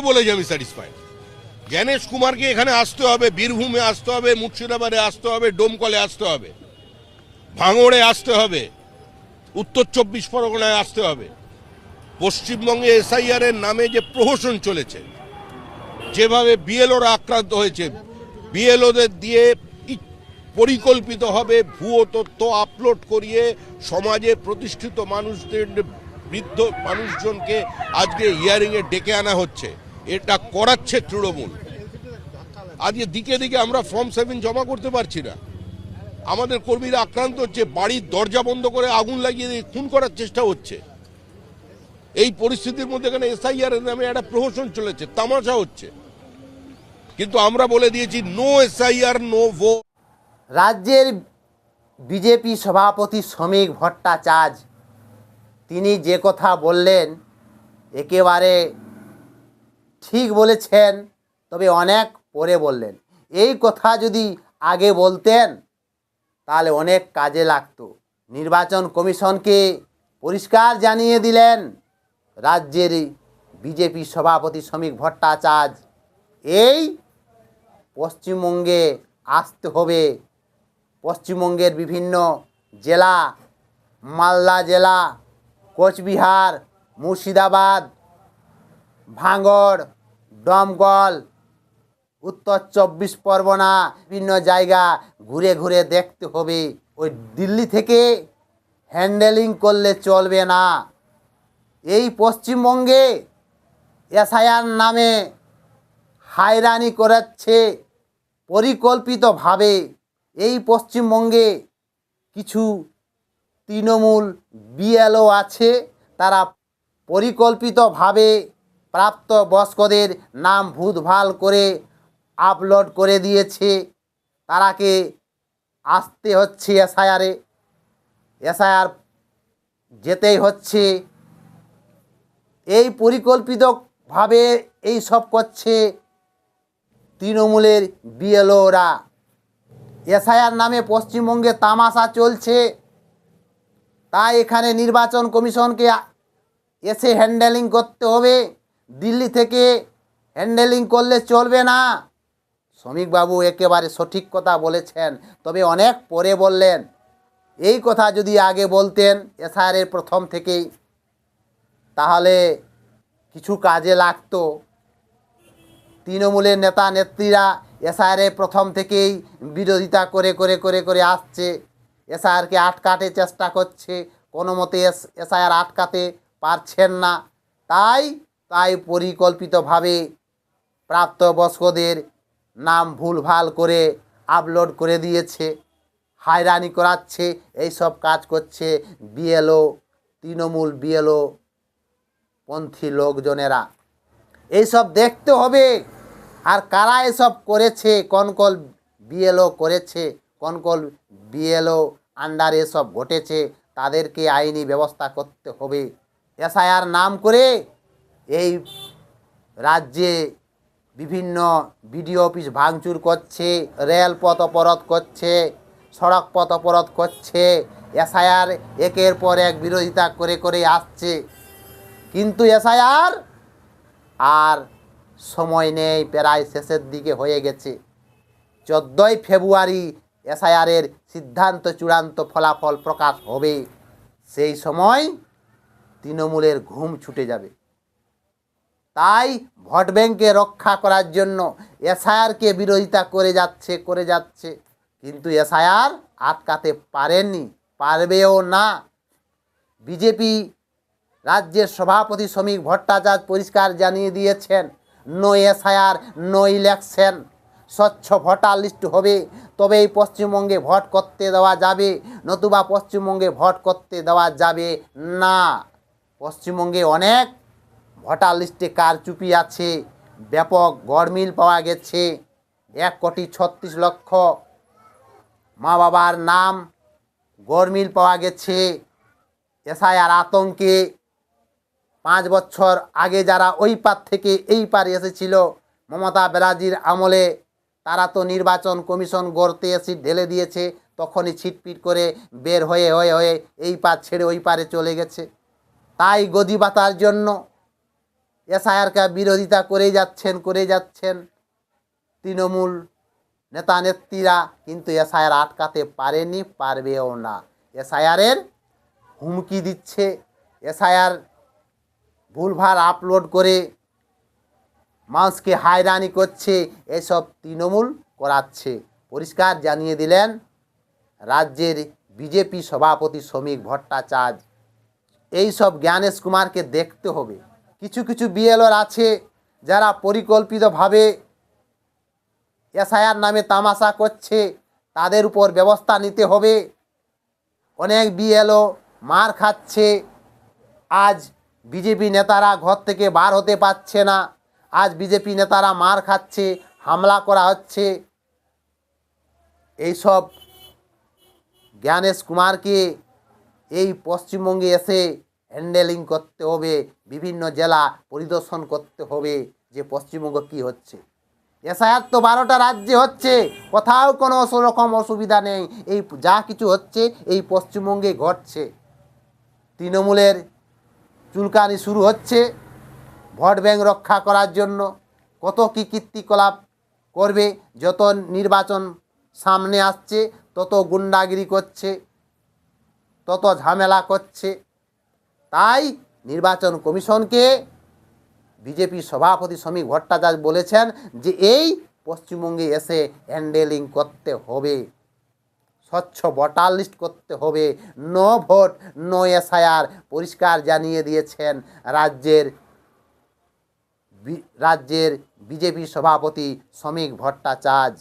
বলে যে আমি স্যাটিসফাইড জ্ঞানেশ কুমারকে এখানে আসতে হবে, বীরভূমে আসতে হবে, মুর্শিদাবাদে আসতে হবে, ডোমকলে আসতে হবে, ভাঙড়ে আসতে হবে, উত্তর চব্বিশ পরগনায় আসতে হবে। পশ্চিমবঙ্গে এসআইআর এর নামে যে প্রহসন চলেছে, যেভাবে বিএলওরা আক্রান্ত হয়েছে, বিএলওদের দিয়ে ই- পরিকল্পিতভাবে ভুয়ো তথ্য আপলোড করিয়ে সমাজে প্রতিষ্ঠিত মানুষদের বৃদ্ধ মানুষজনকে আজকে হিয়ারিংয়ে ডেকে আনা হচ্ছে। এটা করাচ্ছে তৃণমূল। আজকে দিকে দিকে আমরা ফর্ম সেভেন জমা করতে পারছি না। আমাদের কর্মীরা আক্রান্ত হচ্ছে, বাড়ির দরজা বন্ধ করে আগুন লাগিয়ে দিয়ে খুন করার চেষ্টা হচ্ছে। এই পরিস্থিতির মধ্যে এখানে এসআইআর নামে একটা প্রহসন চলেছে, তামাশা হচ্ছে। কিন্তু আমরা বলে দিয়েছি নো এসআইআর নো ভো রাজ্যের বিজেপি সভাপতি শ্রমিক ভট্টাচার্য, তিনি যে কথা বললেন, একেবারে ঠিক বলেছেন, তবে অনেক পরে বললেন। এই কথা যদি আগে বলতেন, তাহলে অনেক কাজে লাগতো। নির্বাচন কমিশনকে পরিষ্কার জানিয়ে দিলেন, রাজ্যের বিজেপি সভাপতি শ্রমিক ভট্টাচার্য, এই পশ্চিমবঙ্গে আসতে হবে। পশ্চিমবঙ্গের বিভিন্ন জেলা, মালদা জেলা, কোচবিহার, মুর্শিদাবাদ ভাঙড় দমকল, উত্তর চব্বিশ পরগনা, বিভিন্ন জায়গা ঘুরে ঘুরে দেখতে হবে। ওই দিল্লি থেকে হ্যান্ডেলিং করলে চলবে না। এই পশ্চিমবঙ্গে এসআইআর নামে হায়রানি করাচ্ছে পরিকল্পিতভাবে। এই পশ্চিমবঙ্গে কিছু তৃণমূল বিএলও আছে, তারা পরিকল্পিতভাবে প্রাপ্ত বয়স্কদের নাম ভূতভাল করে আপলোড করে দিয়েছে। তারাকে আসতে হচ্ছে এসআইআরে এসআইআর যেতেই হচ্ছে। এই পরিকল্পিতভাবে এই সব করছে তৃণমূলের বিএলওরা। এসআইআর নামে পশ্চিমবঙ্গে তামাশা চলছে। তাই এখানে নির্বাচন কমিশনকে এসে হ্যান্ডেলিং করতে হবে। দিল্লি থেকে হ্যান্ডেলিং করলে চলবে না। শ্রমিকবাবু একেবারে সঠিক কথা বলেছেন, তবে অনেক পরে বললেন। এই কথা যদি আগে বলতেন এসআইআরের প্রথম থেকেই, তাহলে কিছু কাজে লাগতো। তৃণমূলের নেতা নেত্রীরা এসআইআরে প্রথম থেকেই বিরোধিতা করে করে করে করে আসছে। এসআইআরকে আটকাতে চেষ্টা করছে কোনো মতে এস, এসআইআর আটকাতে পারছেন না। তাই তাই পরিকল্পিতভাবে প্রাপ্তবয়স্কদের নাম ভুলভাল করে আপলোড করে দিয়েছে, হায়রানি করাচ্ছে এই সব কাজ করছে বিএলও, তৃণমূল বিএলও পন্থী লোকজনেরা। এইসব দেখতে হবে আর কারা এসব করেছে কনকল বিএলও করেছে কনকল বিএলও আন্ডার এসব ঘটেছে, তাদেরকে আইনি ব্যবস্থা করতে হবে। এসআইআর নাম করে এই রাজ্যে বিভিন্ন বিডিও অফিস ভাঙচুর করছে রেল পথ অবরোধ করছে সড়ক পথ অবরোধ করছে, এসআইআর একের পর এক বিরোধিতা করে করে আসছে। কিন্তু এসআইআর আর সময় নেই, প্রায় শেষের দিকে হয়ে গেছে। চোদ্দোই ফেব্রুয়ারি এসআইআরের সিদ্ধান্ত চূড়ান্ত ফলাফল প্রকাশ হবে। সেই সময় তৃণমূলের ঘুম ছুটে যাবে। তাই ভোট ব্যাংকে রক্ষা করার জন্য এসআইআরকে বিরোধিতা করে যাচ্ছে করে যাচ্ছে। কিন্তু এসআইআর আটকাতে পারেননি, পারবেও না। বিজেপি রাজ্যের সভাপতি শ্রমিক ভট্টাচার্য পরিষ্কার জানিয়ে দিয়েছেন, নো এসআইআর, নো ইলেকশন। স্বচ্ছ ভোটার লিস্ট হবে তবেই পশ্চিমবঙ্গে ভোট করতে দেওয়া যাবে, নতুবা পশ্চিমবঙ্গে ভোট করতে দেওয়া যাবে না। পশ্চিমবঙ্গে অনেক ভোটার লিস্টে কারচুপি আছে? ব্যাপক গড়মিল পাওয়া গেছে। এক কোটি ছত্রিশ লক্ষ মা বাবার নাম গড়মিল পাওয়া গেছে। এসআইআর আতঙ্কে পাঁচ বছর আগে যারা ওই পার থেকে এই পার এসেছিল, মমতা ব্যানার্জির আমলে তারা তো নির্বাচন কমিশন গড়তে এসে ঢেলে দিয়েছে, তখনই ছিটপিট করে বের হয়ে হয়ে হয়ে এই পার ছেড়ে ওই পারে চলে গেছে। তাই গদি বাতার জন্য এসআইআরকে বিরোধিতা করে যাচ্ছেন করে যাচ্ছেন তৃণমূল নেতা নেত্রীরা, কিন্তু এসআইআর আটকাতে পারেনি, পারবেও না। এসআইআরের হুমকি দিচ্ছে, এসআইআর ভুলভাল আপলোড করে মানুষকে হায়রানি করছে, এসব তৃণমূল করাচ্ছে। পরিষ্কার জানিয়ে দিলেন, রাজ্যের বিজেপি সভাপতি শ্রমিক ভট্টাচার্য এই সব জ্ঞানেশ কুমারকে দেখতে হবে। কিছু কিছু বিএলওর আছে যারা পরিকল্পিতভাবে এসআইআর নামে তামাশা করছে, তাদের উপর ব্যবস্থা নিতে হবে। অনেক বিএলও মার খাচ্ছে। আজ বিজেপি নেতারা ঘর থেকে বার হতে পারছে না। আজ বিজেপি নেতারা মার খাচ্ছে, হামলা করা হচ্ছে। এইসব জ্ঞানেশ কুমারকে এই পশ্চিমবঙ্গে এসে হ্যান্ডেলিং করতে হবে, বিভিন্ন জেলা পরিদর্শন করতে হবে যে পশ্চিমবঙ্গ কি হচ্ছে। এসআইআর তো বারোটা রাজ্যে হচ্ছে, কোথাও কোনো রকম অসুবিধা নেই, এই যা কিছু হচ্ছে এই পশ্চিমবঙ্গে ঘটছে। তৃণমূলের চুলকানি শুরু হচ্ছে, ভোট ব্যাংক রক্ষা করার জন্য কত কী কীর্তিকলাপ করবে, যত নির্বাচন সামনে আসছে, তত গুন্ডাগিরি করছে, তত ঝামেলা করছে। তাই নির্বাচন কমিশনকে বিজেপি সভাপতি শ্রমিক ভট্টাচার্য বলেছেন যে এই পশ্চিমবঙ্গে এসে হ্যান্ডেলিং করতে হবে। স্বচ্ছ ভোটার লিস্ট করতে হবে। নো ভোট, নো এসআইআর পরিষ্কার জানিয়ে দিয়েছেন রাজ্যের রাজ্যের বিজেপি সভাপতি শ্রমিক ভট্টাচার্য।